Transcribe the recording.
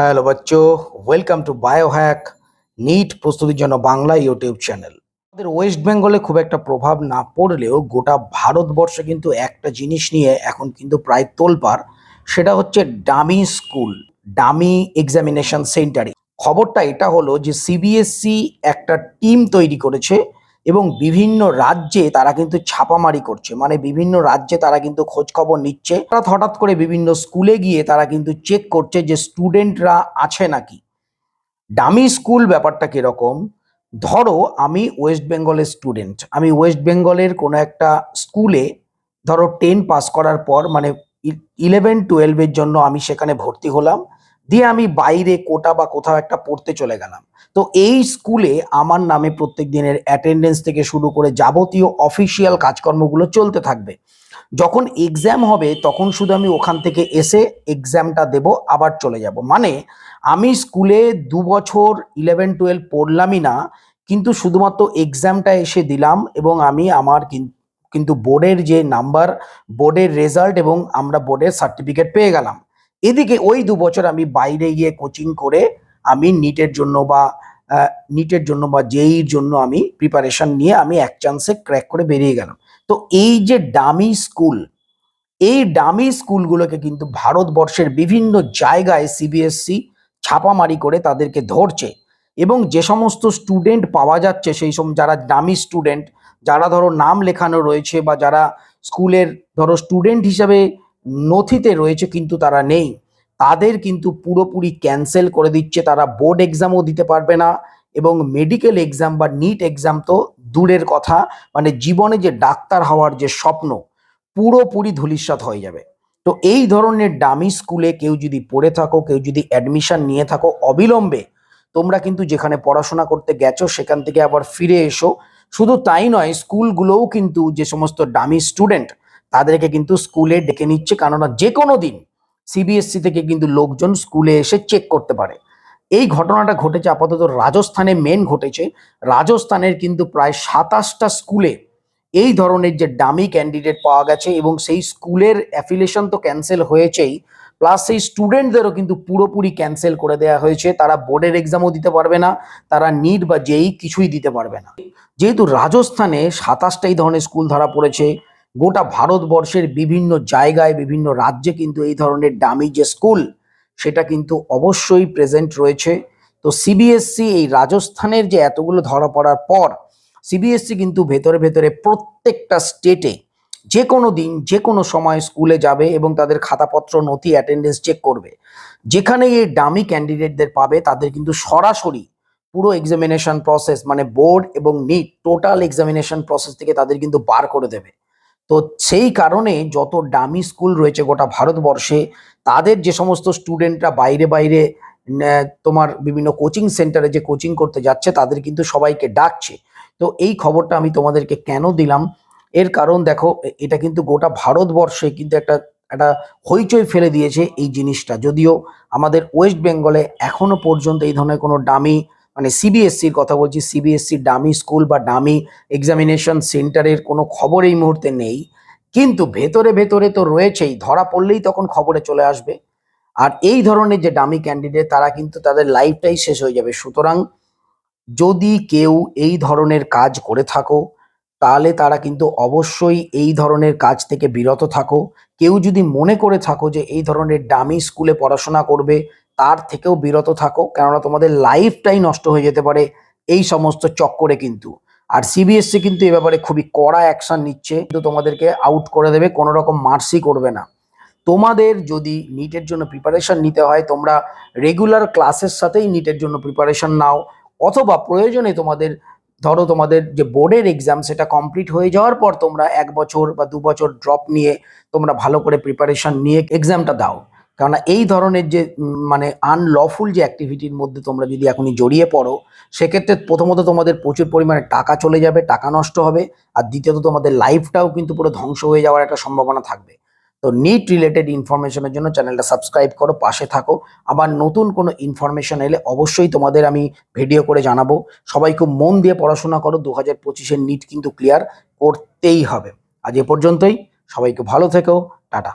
Hello বাচ্চো welcome to biohack NEET প্রস্তুতির জন্য বাংলা ইউটিউব চ্যানেল আমাদের ওয়েস্ট বেঙ্গলে খুব একটা প্রভাব না পড়লেও গোটা ভারতবর্ষে কিন্তু একটা জিনিস নিয়ে এখন কিন্তু প্রায় তোলপাড়, সেটা হচ্ছে ডামি স্কুল ডামি এক্সামিনেশন সেন্টারে খবরটা এটা হলো যে সিবিএসসি একটা টিম তৈরি করেছে এবং বিভিন্ন রাজ্যে তারা কিন্তু ছাপামারি করছে। মানে বিভিন্ন রাজ্যে তারা কিন্তু খোঁজ খবর নিচ্ছে। হঠাৎ হঠাৎ করে বিভিন্ন স্কুলে গিয়ে তারা কিন্তু চেক করছে যে স্টুডেন্টরা আছে নাকি। ডামি স্কুল ব্যাপারটা কীরকম? ধরো, আমি ওয়েস্ট বেঙ্গলের স্টুডেন্ট আমি ওয়েস্ট বেঙ্গলের কোনো একটা স্কুলে ধরো টেন পাস করার পর মানে ইলেভেন টুয়েলভের জন্য আমি সেখানে ভর্তি হলাম। দিয়ে আমি বাইরে কোটা বা কোথাও একটা পড়তে চলে গেলাম। তো এই স্কুলে আমার নামে প্রত্যেক দিনের অ্যাটেন্ডেন্স থেকে শুরু করে যাবতীয় অফিসিয়াল কাজকর্মগুলো চলতে থাকবে। যখন এক্সাম হবে, তখন শুধু আমি ওখান থেকে এসে এক্সামটা দেব, আবার চলে যাব। মানে আমি স্কুলে দু বছর ইলেভেন টুয়েলভ পড়লামই না, কিন্তু শুধুমাত্র এক্সামটা এসে দিলাম এবং আমি আমার কিন- কিন্তু বোর্ডের যে নাম্বার বোর্ডের রেজাল্ট এবং আমরা বোর্ডের সার্টিফিকেট পেয়ে গেলাম। এদিকে ওই দু বছর আমি বাইরে গিয়ে কোচিং করে আমি নিটের জন্য বা নিটের জন্য বা জেইর জন্য আমি প্রিপারেশন নিয়ে আমি এক চান্সে ক্র্যাক করে বেরিয়ে গেলাম। তো এই যে ডামি স্কুল এই ডামি স্কুলগুলোকে কিন্তু ভারতবর্ষের বিভিন্ন জায়গায় সিবিএসসি ছাপামারি করে তাদেরকে ধরছে এবং যে সমস্ত স্টুডেন্ট পাওয়া যাচ্ছে সেই সব যারা ডামি স্টুডেন্ট যারা ধরো নাম লেখানো রয়েছে বা যারা স্কুলের ধরো স্টুডেন্ট হিসাবে নথিতে রয়েছে কিন্তু তারা নেই। তাদের কিন্তু পুরোপুরি ক্যান্সেল করে দিচ্ছে। তারা বোর্ড এক্সামও দিতে পারবে না এবং মেডিকেল এক্সাম বা নিট এক্সাম তো দূরের কথা। মানে জীবনে যে ডাক্তার হওয়ার যে স্বপ্ন, পুরোপুরি ধূলিসাৎ হয়ে যাবে। তো এই ধরনের ডামি স্কুলে কেউ যদি পড়ে থাকো, কেউ যদি অ্যাডমিশন নিয়ে থাকো অবিলম্বে, তোমরা কিন্তু যেখানে পড়াশোনা করতে গেছো, সেখান থেকে আবার ফিরে এসো। শুধু তাই নয় স্কুলগুলোও কিন্তু যে সমস্ত ডামি স্টুডেন্ট তাদেরকে কিন্তু স্কুলে ডেকে নিচ্ছে, কেননা যে কোনো দিন সিবিএসসি থেকে কিন্তু লোকজন স্কুলে এসে চেক করতে পারে। এই ঘটনাটা ঘটেছে আপাতত রাজস্থানে মেন ঘটেছে। রাজস্থানের কিন্তু প্রায় সাতাশটা স্কুলে এই ধরনের যে ডামি ক্যান্ডিডেট পাওয়া গেছে এবং সেই স্কুলের অ্যাফিলিয়েশন তো ক্যান্সেল হয়েছেই প্লাস সেই স্টুডেন্টদেরও কিন্তু পুরোপুরি ক্যান্সেল করে দেওয়া হয়েছে। তারা বোর্ডের এক্সামও দিতে পারবে না, তারা নিট বা যেই কিছুই দিতে পারবে না। যেহেতু রাজস্থানে সাতাশটা এই ধরনের স্কুল ধরা পড়েছে গোটা ভারতবর্ষের বিভিন্ন জায়গায়, বিভিন্ন রাজ্যে কিন্তু এই ধরনের ডামি যে স্কুল, সেটা কিন্তু অবশ্যই প্রেজেন্ট রয়েছে। তো সিবিএসসি এই রাজস্থানের যে এতগুলো ধরা পড়ার পর সিবিএসসি কিন্তু ভেতরে ভেতরে প্রত্যেকটা স্টেটে যে কোনো দিন, যে কোনো সময় স্কুলে যাবে এবং তাদের খাতাপত্র, নথি অ্যাটেন্ডেন্স চেক করবে। যেখানে এই ডামি ক্যান্ডিডেটদের পাবে, তাদের কিন্তু সরাসরি পুরো এক্সামিনেশন প্রসেস মানে বোর্ড এবং নিট টোটাল এক্সামিনেশন প্রসেস থেকে তাদের কিন্তু বার করে দেবে। তো সেই কারণে যত ডামি স্কুল রয়েছে গোটা ভারতবর্ষে, তাদের যে সমস্ত স্টুডেন্টরা বাইরে বাইরে তোমার বিভিন্ন কোচিং সেন্টারে যে কোচিং করতে যাচ্ছে, তাদের কিন্তু সবাইকে ডাকছে। তো এই খবরটা আমি তোমাদেরকে কেন দিলাম? এর কারণ দেখো, এটা কিন্তু গোটা ভারতবর্ষে কিন্তু একটা একটা হইচই ফেলে দিয়েছে এই জিনিসটা। যদিও আমাদের ওয়েস্ট বেঙ্গলে এখনও পর্যন্ত এই ধরনের কোনো ডামি মানে সিবিএসসির কথা বলছি সিবিএসসি ডামি স্কুল বা ডামি এক্সামিনেশন সেন্টারের কোনো খবর এই মুহূর্তে নেই। কিন্তু ভেতরে ভেতরে তো রয়েছেই, ধরা পড়লেই তখন খবরে চলে আসবে। আর এই ধরনের যে ডামি ক্যান্ডিডেট তারা কিন্তু তাদের লাইফটাই শেষ হয়ে যাবে। সুতরাং যদি কেউ এই ধরনের কাজ করে থাকো, তাহলে তারা কিন্তু অবশ্যই এই ধরনের কাজ থেকে বিরত থাকো। কেউ যদি মনে করে থাকো যে এই ধরনের ডামি স্কুলে পড়াশোনা করবে তার থেকেও বিরত থাকো, কেননা তোমাদের লাইফটাই নষ্ট হয়ে যেতে পারে এই সমস্ত চক্করে কিন্তু। আর সিবিএসসি কিন্তু এ ব্যাপারে খুবই কড়া অ্যাকশন নিচ্ছে, কিন্তু তোমাদেরকে আউট করে দেবে কোনো রকম মার্সি করবে না। তোমাদের যদি নিটের জন্য প্রিপারেশন নিতে হয়, তোমরা রেগুলার ক্লাসের সাথেই নিটের জন্য প্রিপারেশন নাও, অথবা প্রয়োজনে তোমাদের, ধরো তোমাদের যে বোর্ডের এক্সাম সেটা কমপ্লিট হয়ে যাওয়ার পর তোমরা এক বছর বা দু বছর ড্রপ নিয়ে তোমরা ভালো করে প্রিপারেশন নিয়ে এক্সামটা দাও। কেননা এই ধরনের যে মানে আনলফুল যে অ্যাক্টিভিটির মধ্যে তোমরা যদি এখনই জড়িয়ে পড়ো, সেক্ষেত্রে প্রথমত তোমাদের প্রচুর পরিমাণে টাকা চলে যাবে, টাকা নষ্ট হবে, আর দ্বিতীয়ত তোমাদের লাইফটাও কিন্তু পুরো ধ্বংস হয়ে যাওয়ার একটা সম্ভাবনা থাকবে। তো নিট রিলেটেড ইনফরমেশনের জন্য চ্যানেলটা সাবস্ক্রাইব করো, পাশে থাকো। আবার নতুন কোনো ইনফরমেশন এলে অবশ্যই তোমাদের আমি ভিডিও করে জানাব। সবাই খুব মন দিয়ে পড়াশোনা করো দু হাজার পঁচিশের নিট কিন্তু ক্লিয়ার করতেই হবে। আজ এ পর্যন্তই, সবাইকে ভালো থেকো, টাটা।